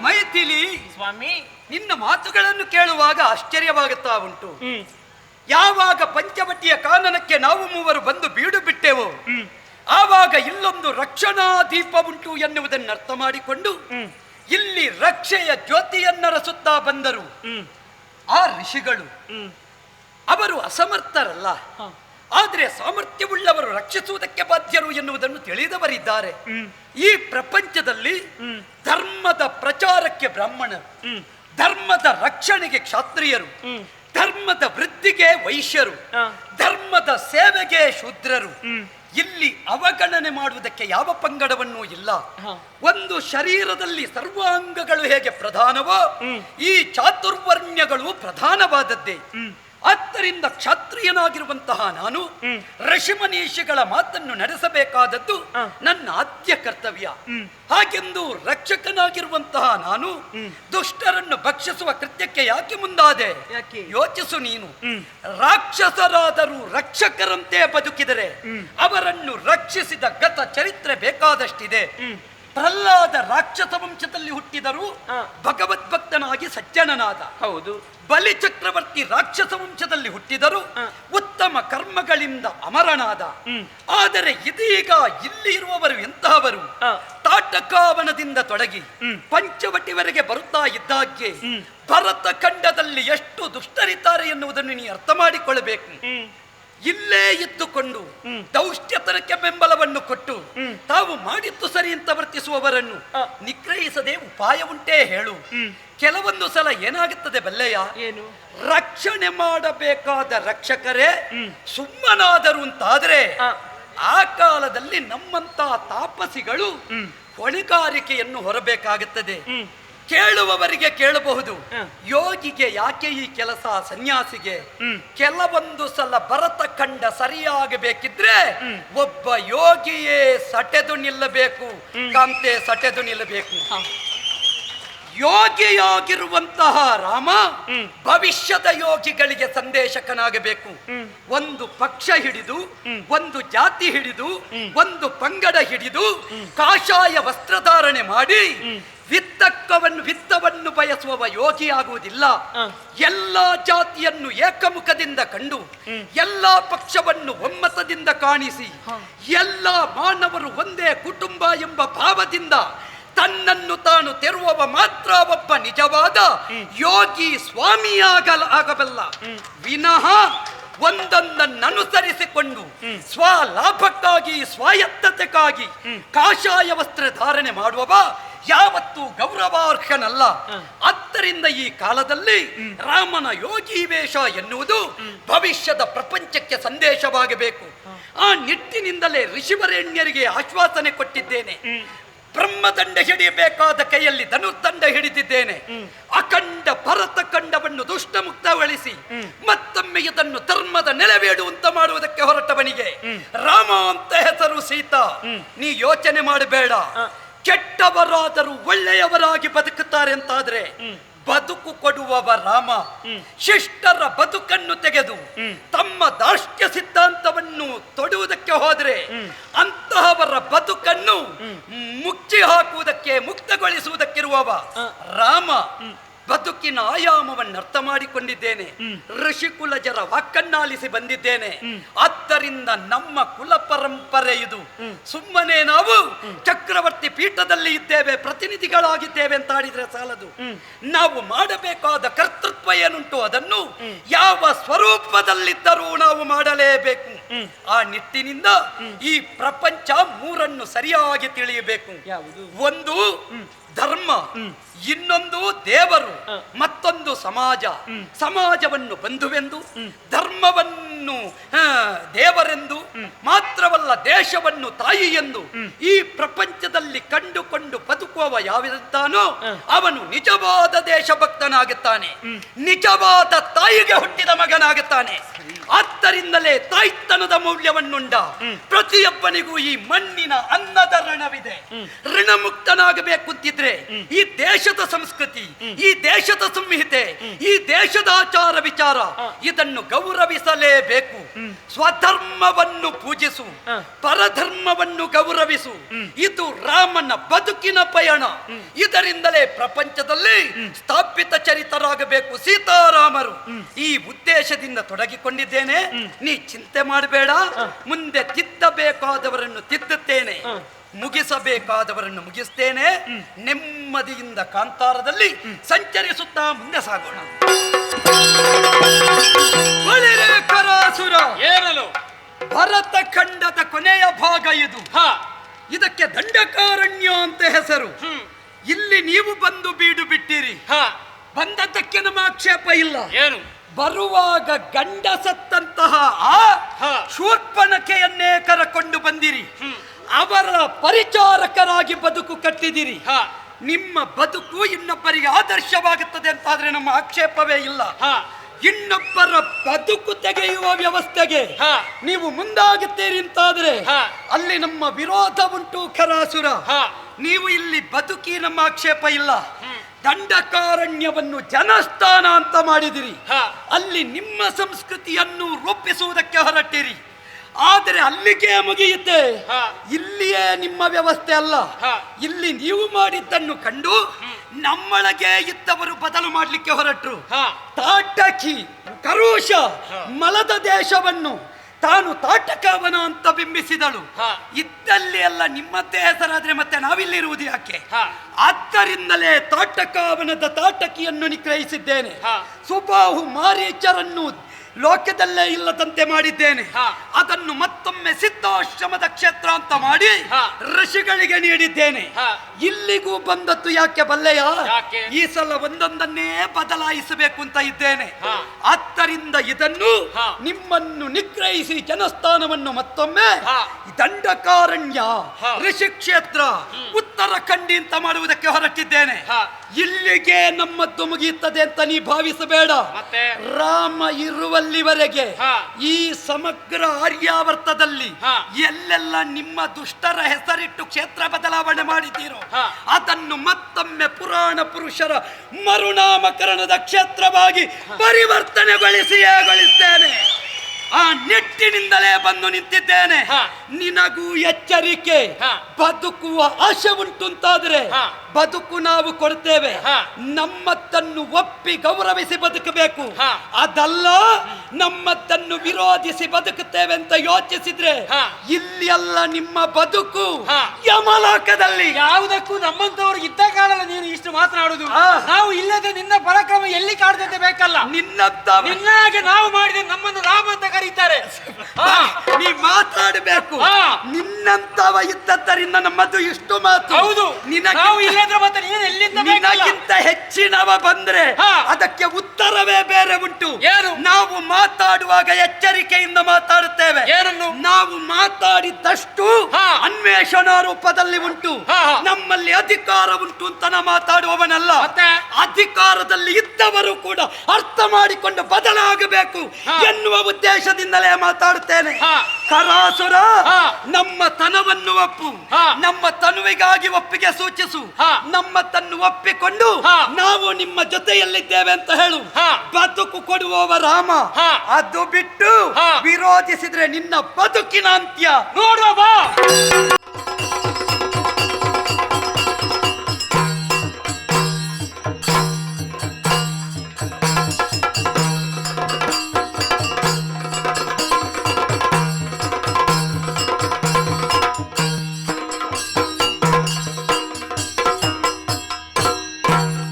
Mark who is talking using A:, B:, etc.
A: ಮೈಥಿಲಿ
B: ಸ್ವಾಮಿ.
A: ನಿನ್ನ ಮಾತುಗಳನ್ನು ಕೇಳುವಾಗ ಆಶ್ಚರ್ಯವಾಗುತ್ತಾ ಉಂಟು. ಯಾವಾಗ ಪಂಚವಟಿಯ ಕಾನನಕ್ಕೆ ನಾವು ಮೂವರು ಬಂದು ಬೀಡು ಬಿಟ್ಟೆವು ಆವಾಗ ಇಲ್ಲೊಂದು ರಕ್ಷಣಾ ದೀಪ ಉಂಟು ಎನ್ನುವುದನ್ನು ಅರ್ಥ ಮಾಡಿಕೊಂಡು ಇಲ್ಲಿ ರಕ್ಷೆಯ ಜ್ಯೋತಿಯನ್ನರಸುತ್ತಾ ಬಂದರು. ಆ ಋಷಿಗಳು. ಅವರು ಅಸಮರ್ಥರಲ್ಲ. ಆದರೆ ಸಾಮರ್ಥ್ಯವುಳ್ಳವರು ರಕ್ಷಿಸುವುದಕ್ಕೆ ಬಾಧ್ಯರು ಎನ್ನುವುದನ್ನು ತಿಳಿದವರಿದ್ದಾರೆ. ಈ ಪ್ರಪಂಚದಲ್ಲಿ ಧರ್ಮದ ಪ್ರಚಾರಕ್ಕೆ ಬ್ರಾಹ್ಮಣರು
B: ಹ್ಮ್.
A: ಧರ್ಮದ ರಕ್ಷಣೆಗೆ ಕ್ಷಾತ್ರಿಯರು ಧರ್ಮದ ವೃದ್ಧಿಗೆ ವೈಶ್ಯರು ಧರ್ಮದ ಸೇವೆಗೆ ಶೂದ್ರರು. ಇಲ್ಲಿ ಅವಗಣನೆ ಮಾಡುವುದಕ್ಕೆ ಯಾವ ಪಂಗಡವನ್ನೂ ಇಲ್ಲ. ಒಂದು ಶರೀರದಲ್ಲಿ ಸರ್ವಾಂಗಗಳು ಹೇಗೆ ಪ್ರಧಾನವೋ. ಈ ಚಾತುರ್ವರ್ಣ್ಯಗಳು ಪ್ರಧಾನವಾದದ್ದೇ. ಆದ್ದರಿಂದ ಕ್ಷತ್ರಿಯನಾಗಿರುವಂತಹ ನಾನು. ಋಷಿಮನೀಷಿಗಳ ಮಾತನ್ನು ನಡೆಸಬೇಕಾದದ್ದು ನನ್ನ ಆದ್ಯ ಕರ್ತವ್ಯ. ಹಾಗೆಂದು ರಕ್ಷಕನಾಗಿರುವಂತಹ ನಾನು ದುಷ್ಟರನ್ನು ಭಕ್ಷಿಸುವ ಕೃತ್ಯಕ್ಕೆ ಯಾಕೆ ಮುಂದಾದೆ? ಯೋಚಿಸು ನೀನು ರಾಕ್ಷಸರಾದರೂ ರಕ್ಷಕರಂತೆ ಬದುಕಿದರೆ ಅವರನ್ನು ರಕ್ಷಿಸಿದ ಗತ ಚರಿತ್ರೆ ಬೇಕಾದಷ್ಟಿದೆ. ಪ್ರಹ್ಲಾದ ರಾಕ್ಷಸ ವಂಶದಲ್ಲಿ ಹುಟ್ಟಿದರು. ಭಗವದ್ಭಕ್ತನಾಗಿ ಸಜ್ಜನನಾದ.
B: ಹೌದು.
A: ಬಲಿ ಚಕ್ರವರ್ತಿ ರಾಕ್ಷಸ ವಂಶದಲ್ಲಿ ಹುಟ್ಟಿದರು ಉತ್ತಮ ಕರ್ಮಗಳಿಂದ ಅಮರನಾದ. ಆದರೆ ಇದೀಗ ಇಲ್ಲಿ ಇರುವವರು ಎಂತಹವರು. ತಾಟಕಾವನದಿಂದ ತೊಡಗಿ ಪಂಚವಟಿವರೆಗೆ ಬರುತ್ತಾ ಇದ್ದಾಗೆ. ಭರತ ಖಂಡದಲ್ಲಿ ಎಷ್ಟು ದುಷ್ಟರಿದ್ದಾರೆ ಎನ್ನುವುದನ್ನು ನೀ ಅರ್ಥ ಮಾಡಿಕೊಳ್ಳಬೇಕು. ಇಲ್ಲೇ ಇದ್ದುಕೊಂಡು. ದೌಷ್ಟ್ಯತನಕ್ಕೆ ಬೆಂಬಲವನ್ನು ಕೊಟ್ಟು. ತಾವು ಮಾಡಿದ್ದು ಸರಿ ಅಂತ ವರ್ತಿಸುವವರನ್ನು ನಿಗ್ರಹಿಸದೆ ಉಪಾಯ ಉಂಟೇ ಹೇಳು ಕೆಲವೊಂದು ಸಲ ಏನಾಗುತ್ತದೆ ಬಲ್ಲೆಯ
B: ಏನು
A: ರಕ್ಷಣೆ ಮಾಡಬೇಕಾದ ರಕ್ಷಕರೇ. ಸುಮ್ಮನಾದರು ಅಂತಾದ್ರೆ ಆ ಕಾಲದಲ್ಲಿ ನಮ್ಮಂತ ತಾಪಸಿಗಳು. ಹೊಣೆಗಾರಿಕೆಯನ್ನು ಹೊರಬೇಕಾಗುತ್ತದೆ ಕೇಳುವವರಿಗೆ ಕೇಳಬಹುದು. ಯೋಗಿಗೆ ಯಾಕೆ ಈ ಕೆಲಸ ಸನ್ಯಾಸಿಗೆ? ಕೆಲವೊಂದು ಸಲ ಭರತ ಕಂಡ ಸರಿಯಾಗಬೇಕಿದ್ರೆ ಒಬ್ಬ ಯೋಗಿಯೇ ಸಟೆದು ನಿಲ್ಲಬೇಕು. ಕಾಂತೆ ಸಟೆದು ನಿಲ್ಲಬೇಕು. ಯೋಗಿಯಾಗಿರುವಂತಹ ರಾಮ ಭವಿಷ್ಯದ ಯೋಗಿಗಳಿಗೆ ಸಂದೇಶಕನಾಗಬೇಕು. ಒಂದು ಪಕ್ಷ ಹಿಡಿದು ಒಂದು ಜಾತಿ ಹಿಡಿದು ಒಂದು ಪಂಗಡ ಹಿಡಿದು ಕಾಷಾಯ ವಸ್ತ್ರಧಾರಣೆ ಮಾಡಿ. ವಿತ್ತಕ್ಕವನ್ನು ವಿತ್ತವನ್ನು ಬಯಸುವವ ಯೋಗಿಯಾಗುವುದಿಲ್ಲ.
B: ಎಲ್ಲ
A: ಎಲ್ಲಾ ಜಾತಿಯನ್ನು ಏಕಮುಖದಿಂದ ಕಂಡು ಎಲ್ಲ ಪಕ್ಷವನ್ನು ಒಮ್ಮತದಿಂದ ಕಾಣಿಸಿ. ಎಲ್ಲ ಮಾನವರು ಒಂದೇ ಕುಟುಂಬ ಎಂಬ ಭಾವದಿಂದ ತನ್ನನ್ನು ತಾನು ತೆರುವವ ಮಾತ್ರ ಒಬ್ಬ ನಿಜವಾದ ಯೋಗಿ ಸ್ವಾಮಿಯಾಗಲ ಆಗಬಲ್ಲ. ವಿನಃ ಒಂದೊಂದನ್ನನುಸರಿಸಿಕೊಂಡು ಸ್ವಲಾಭಕ್ಕಾಗಿ ಸ್ವಾಯತ್ತತೆಗಾಗಿ ಕಾಷಾಯ ವಸ್ತ್ರ ಧಾರಣೆ ಮಾಡುವವ ಯಾವತ್ತೂ ಗೌರವಾರ್ಹನಲ್ಲ. ಆದ್ದರಿಂದ ಈ ಕಾಲದಲ್ಲಿ ರಾಮನ ಯೋಗಿ ವೇಷ ಎನ್ನುವುದು ಭವಿಷ್ಯದ ಪ್ರಪಂಚಕ್ಕೆ ಸಂದೇಶವಾಗಬೇಕು. ಆ ನಿಟ್ಟಿನಿಂದಲೇ ಋಷಿವರೇಣ್ಯರಿಗೆ ಆಶ್ವಾಸನೆ ಕೊಟ್ಟಿದ್ದೇನೆ. ಬ್ರಹ್ಮದಂಡ ಹಿಡಿಯಬೇಕಾದ ಕೈಯಲ್ಲಿ ಧನುರ್ದಂಡ ಹಿಡಿದಿದ್ದೇನೆ. ಅಖಂಡ ಭರತ ಖಂಡವನ್ನು ದುಷ್ಟ ಮುಕ್ತಗೊಳಿಸಿ ಮತ್ತೊಮ್ಮೆ ಇದನ್ನು ಧರ್ಮದ ನೆಲೆಬೇಡುವಂತ ಮಾಡುವುದಕ್ಕೆ ಹೊರಟವನಿಗೆ. ರಾಮ ಅಂತ ಹೆಸರು ಸೀತಾ. ನೀ ಯೋಚನೆ ಮಾಡಬೇಡ. ಕೆಟ್ಟವರಾದರೂ ಒಳ್ಳೆಯವರಾಗಿ ಬದುಕುತ್ತಾರೆ ಅಂತಾದ್ರೆ ಬದುಕು ಕೊಡುವವ ರಾಮ. ಶಿಷ್ಟರ ಬದುಕನ್ನು ತೆಗೆದು ತಮ್ಮ ದಾರ್ಷ್ಟ್ಯ ಸಿದ್ಧಾಂತವನ್ನು ತೊಡುವುದಕ್ಕೆ ಹೋದರೆ ಅಂತಹವರ ಬದುಕನ್ನು ಮುಚ್ಚಿ ಹಾಕುವುದಕ್ಕೆ ಮುಕ್ತಗೊಳಿಸುವುದಕ್ಕಿರುವವ ರಾಮ. ಬದುಕಿನ ಆಯಾಮವನ್ನು ಅರ್ಥ ಮಾಡಿಕೊಂಡಿದ್ದೇನೆ. ಋಷಿಕುಲಜರ ವಾಕನ್ನಾಲಿಸಿ ಬಂದಿದ್ದೇನೆ. ಆದ್ದರಿಂದ ನಮ್ಮ ಕುಲ ಪರಂಪರೆ ಇದು. ಸುಮ್ಮನೆ ನಾವು ಚಕ್ರವರ್ತಿ ಪೀಠದಲ್ಲಿ ಇದ್ದೇವೆ ಪ್ರತಿನಿಧಿಗಳಾಗಿದ್ದೇವೆ ಅಂತ ಆಡಿದ್ರೆ ಸಾಲದು. ನಾವು ಮಾಡಬೇಕಾದ ಕರ್ತೃತ್ವ ಏನುಂಟು ಅದನ್ನು ಯಾವ ಸ್ವರೂಪದಲ್ಲಿದ್ದರೂ ನಾವು ಮಾಡಲೇಬೇಕು. ಆ ನಿಟ್ಟಿನಿಂದ ಈ ಪ್ರಪಂಚ ಮೂರನ್ನು ಸರಿಯಾಗಿ ತಿಳಿಯಬೇಕು. ಒಂದು ಧರ್ಮ ಇನ್ನೊಂದು ದೇವರು ಮತ್ತೊಂದು ಸಮಾಜ. ಸಮಾಜವನ್ನು ಬಂಧುವೆಂದು ಧರ್ಮವನ್ನು ಆ, ದೇವರೆಂದು ಮಾತ್ರವಲ್ಲ ದೇಶವನ್ನು ತಾಯಿ ಎಂದು ಈ ಪ್ರಪಂಚದಲ್ಲಿ ಕಂಡುಕೊಂಡು ಬದುಕುವವ ಯಾವಿರುತ್ತಾನೋ ಅವನು ನಿಜವಾದ ದೇಶಭಕ್ತನಾಗುತ್ತಾನೆ ನಿಜವಾದ ತಾಯಿಗೆ ಹುಟ್ಟಿದ ಮಗನಾಗುತ್ತಾನೆ ಆದ್ದರಿಂದಲೇ ತಾಯ್ತನದ ಮೌಲ್ಯವನ್ನುಂಡ ಪ್ರತಿಯೊಬ್ಬನಿಗೂ ಈ ಮಣ್ಣಿನ ಅನ್ನದ ಋಣವಿದೆ ಋಣಮುಕ್ತನಾಗಬೇಕುಂತಿದ್ರೆ ಈ ದೇಶದ ಸಂಸ್ಕೃತಿ ಈ ದೇಶದ ಸಂಹಿತೆ ದೇಶದ ಆಚಾರ ವಿಚಾರ ಇದನ್ನು ಗೌರವಿಸಲೇಬೇಕು. ಸ್ವಧರ್ಮವನ್ನು ಪೂಜಿಸು ಪರಧರ್ಮವನ್ನು ಗೌರವಿಸು. ಇದು ರಾಮನ ಬದುಕಿನ ಪಯಣ. ಇದರಿಂದಲೇ ಪ್ರಪಂಚದಲ್ಲಿ ಸ್ಥಾಪಿತ ಚರಿತರಾಗಬೇಕು ಸೀತಾರಾಮರು. ಈ ಉದ್ದೇಶದಿಂದ ತೊಡಗಿಕೊಂಡಿದ್ದೇನೆ. ನೀ ಚಿಂತೆ ಮಾಡಬೇಡ. ಮುಂದೆ ತಿದ್ದಬೇಕಾದವರನ್ನು ತಿದ್ದುತ್ತೇನೆ. ಮುಗಿಸಬೇಕಾದವರನ್ನು ಮುಗಿಸ್ತೇನೆ. ನೆಮ್ಮದಿಯಿಂದ ಕಾಂತಾರದಲ್ಲಿ ಸಂಚರಿಸುತ್ತಾ ಮುಂದೆ ಸಾಗೋಣ.
B: ಏನಲು
A: ಭರತ ಖಂಡದ ಕೊನೆಯ ಭಾಗ ಇದು.
B: ಹ.
A: ಇದಕ್ಕೆ ದಂಡಕಾರಣ್ಯ ಅಂತ ಹೆಸರು. ಇಲ್ಲಿ ನೀವು ಬಂದು ಬೀಡು ಬಿಟ್ಟಿರಿ.
B: ಹ.
A: ಬಂದದ್ದಕ್ಕೆ ನಮ್ಮ ಆಕ್ಷೇಪ ಇಲ್ಲ.
B: ಏನು?
A: ಬರುವಾಗ ಗಂಡ ಸತ್ತಂತಹ ಆ ಶೂರ್ಪಣಕೆಯನ್ನೇ ಕರಕೊಂಡು ಬಂದಿರಿ. ಅವರ ಪರಿಚಾರಕರಾಗಿ ಬದುಕು ಕಟ್ಟಿದಿರಿ.
B: ಹ.
A: ನಿಮ್ಮ ಬದುಕು ಇನ್ನೊಬ್ಬರಿಗೆ ಆದರ್ಶವಾಗುತ್ತದೆ ಅಂತಾದ್ರೆ ನಮ್ಮ ಆಕ್ಷೇಪವೇ ಇಲ್ಲ.
B: ಹ.
A: ಇನ್ನೊಬ್ಬರ ಬದುಕು ತೆಗೆಯುವ ವ್ಯವಸ್ಥೆಗೆ. ನೀವು ಮುಂದಾಗುತ್ತೀರಿ ಅಂತಾದ್ರೆ. ಅಲ್ಲಿ ನಮ್ಮ ವಿರೋಧ ಉಂಟು ಖರಾಸುರ. ನೀವು ಇಲ್ಲಿ ಬದುಕಿ ನಮ್ಮ ಆಕ್ಷೇಪ ಇಲ್ಲ. ದಂಡಕಾರಣ್ಯವನ್ನು ಜನಸ್ಥಾನ ಅಂತ ಮಾಡಿದಿರಿ. ಅಲ್ಲಿ ನಿಮ್ಮ ಸಂಸ್ಕೃತಿಯನ್ನು ರೂಪಿಸುವುದಕ್ಕೆ ಹೊರಟಿರಿ. ಆದರೆ ಅಲ್ಲಿಗೆ ಮುಗಿಯುತ್ತೆ. ಇಲ್ಲಿಯೇ ನಿಮ್ಮ ವ್ಯವಸ್ಥೆ ಅಲ್ಲ. ಇಲ್ಲಿ ನೀವು ಮಾಡಿದ್ದನ್ನು ಕಂಡು ನಮ್ಮೊಳಗೆ ಇದ್ದವರು ಬದಲು ಮಾಡಲಿಕ್ಕೆ ಹೊರಟರು ತಾಟಕಿ ಕರುಷ ಮಲದ ದೇಶವನ್ನು ತಾನು ತಾಟಕವನ ಅಂತ ಬಿಂಬಿಸಿದಳು. ಇದ್ದಲ್ಲಿ ಎಲ್ಲ ನಿಮ್ಮದ್ದೇ ಹೆಸರಾದ್ರೆ ಮತ್ತೆ ನಾವಿಲ್ಲಿರುವುದು ಯಾಕೆ. ಆದ್ದರಿಂದಲೇ ತಾಟಕಾವನದ ತಾಟಕಿಯನ್ನು ನಿಗ್ರಹಿಸಿದ್ದೇನೆ. ಸುಬಾಹು ಮಾರೀಚರನ್ನು ಲೋಕದಲ್ಲೇ ಇಲ್ಲದಂತೆ ಮಾಡಿದ್ದೇನೆ. ಅದನ್ನು ಮತ್ತೊಮ್ಮೆ ಸಿದ್ಧಾಶ್ರಮದ ಕ್ಷೇತ್ರ ಅಂತ ಮಾಡಿ ಋಷಿಗಳಿಗೆ ನೀಡಿದ್ದೇನೆ. ಇಲ್ಲಿಗೂ ಬಂದದ್ದು ಯಾಕೆ ಬಲ್ಲೆಯ ಈ ಸಲ ಒಂದೊಂದನ್ನೇ ಬದಲಾಯಿಸಬೇಕು ಅಂತ ಇದ್ದೇನೆ. ಆದ್ದರಿಂದ ಇದನ್ನು. ನಿಮ್ಮನ್ನು ನಿಗ್ರಹಿಸಿ ಜನಸ್ಥಾನವನ್ನು ಮತ್ತೊಮ್ಮೆ ದಂಡಕಾರಣ್ಯ. ಋಷಿ ಕ್ಷೇತ್ರ ಉತ್ತರಾಖಂಡಿ ಅಂತ ಮಾಡುವುದಕ್ಕೆ ಹೊರಟಿದ್ದೇನೆ. ಇಲ್ಲಿಗೆ ನಮ್ಮ ಮುಗಿಯುತ್ತದೆ ಅಂತ ನೀ ಭಾವಿಸಬೇಡ.
B: ಮತ್ತೆ?
A: ರಾಮ ಇರುವಲ್ಲಿವರೆಗೆ ಈ ಸಮಗ್ರ ಆರ್ಯಾವರ್ತದಲ್ಲಿ ಎಲ್ಲೆಲ್ಲ ನಿಮ್ಮ ದುಷ್ಟರ ಹೆಸರಿಟ್ಟು ಕ್ಷೇತ್ರ ಬದಲಾವಣೆ ಮಾಡಿದ್ದೀರೋ ಅದನ್ನು ಮತ್ತೊಮ್ಮೆ ಪುರಾಣ ಪುರುಷರ ಮರುನಾಮಕರಣದ ಕ್ಷೇತ್ರವಾಗಿ ಪರಿವರ್ತನೆಗೊಳಿಸಿಯೇ ಗೊಳಿಸ್ತೇನೆ. ಆ ನಿಟ್ಟಿನಿಂದಲೇ ಬಂದು ನಿಂತಿದ್ದೇನೆ. ನಿನಗೂ ಎಚ್ಚರಿಕೆ. ಬದುಕುವ ಆಶೆ ಉಂಟು ಅಂತಾದ್ರೆ ಬದುಕು ನಾವು ಕೊಡ್ತೇವೆ ನಮ್ಮತ್ತನ್ನು ಒಪ್ಪಿ ಗೌರವಿಸಿ ಬದುಕಬೇಕು. ಅದಲ್ಲ ನಮ್ಮತ್ತನ್ನು ವಿರೋಧಿಸಿ ಬದುಕುತ್ತೇವೆ ಅಂತ ಯೋಚಿಸಿದ್ರೆ. ಇಲ್ಲಿ ಅಲ್ಲ ನಿಮ್ಮ ಬದುಕು. ಯಮಲೋಕದಲ್ಲಿ
B: ಯಾವುದಕ್ಕೂ ನಮ್ಮಂತವ್ರು ಇದ್ದ ಕಾಲಲ್ಲ ನೀನು ಇಷ್ಟು ಮಾತನಾಡುದು. ನಾವು ಇಲ್ಲದೆ ನಿನ್ನ ಪರಾಕ್ರಮ ಎಲ್ಲಿ ಕಾಡ್ತದೆ ಬೇಕಲ್ಲ
A: ನಿನ್ನ
B: ನಿನ್ನಾಗೆ ನಾವು ಮಾಡಿದ ನಮ್ಮನ್ನು ರಾಮ ಅಂತ ಕರೀತಾರೆ
A: ನೀ ಮಾತಾಡಬೇಕು. ನಿನ್ನಂತವ ಇದ್ದದ್ದರಿಂದ ನಮ್ಮದು ಇಷ್ಟು ಮಾತು
B: ಹೌದು
A: ನಿನಗೆ
B: ನಾವು ಇಲ್ಲದ್ರೆ ಮತ್ತೆ ನೀನು ಎಲ್ಲಿಂದ
A: ನಿನಗಿಂತ ಹೆಚ್ಚಿನವ ಬಂದ್ರೆ. ಅದಕ್ಕೆ ಉತ್ತರವೇ ಬೇರೆ ಉಂಟು
B: ಏನು?
A: ನಾವು ಮಾತಾಡುವಾಗ ಎಚ್ಚರಿಕೆಯಿಂದ ಮಾತಾಡುತ್ತೇವೆ
B: ಏನನ್ನು?
A: ನಾವು ಮಾತಾಡಿದಷ್ಟು. ಅನ್ವೇಷಣಾ ರೂಪದಲ್ಲಿ ಉಂಟು. ನಮ್ಮಲ್ಲಿ ಅಧಿಕಾರ ಉಂಟು ಅಂತ ನಾ ಮಾತಾಡುವವನಲ್ಲ? ಅಧಿಕಾರದಲ್ಲಿ ಇದ್ದವರು ಕೂಡ ಅರ್ಥ ಮಾಡಿಕೊಂಡು ಬದಲಾಗಬೇಕು ಎನ್ನುವ ಉದ್ದೇಶದಿಂದಲೇ ಮಾತಾಡುತ್ತೇನೆ. ಕರಾಸುರ. ನಮ್ಮ ತನವನ್ನು ಒಪ್ಪು. ನಮ್ಮ ತನುವಿಗಾಗಿ ಒಪ್ಪಿಗೆ ಸೂಚಿಸು
B: ಹಾ.
A: ನಮ್ಮ ತನ್ನು ಒಪ್ಪಿಕೊಂಡು
B: ಹಾ.
A: ನಾವು ನಿಮ್ಮ ಜೊತೆಯಲ್ಲಿದ್ದೇವೆ ಅಂತ ಹೇಳು
B: ಹಾ.
A: ಬದುಕು ಕೊಡುವವ ರಾಮ
B: ಹಾ.
A: ಅದು ಬಿಟ್ಟು
B: ಹಾ.
A: ವಿರೋಧಿಸಿದ್ರೆ ನಿನ್ನ ಬದುಕಿನ ಅಂತ್ಯ
B: ನೋಡುವ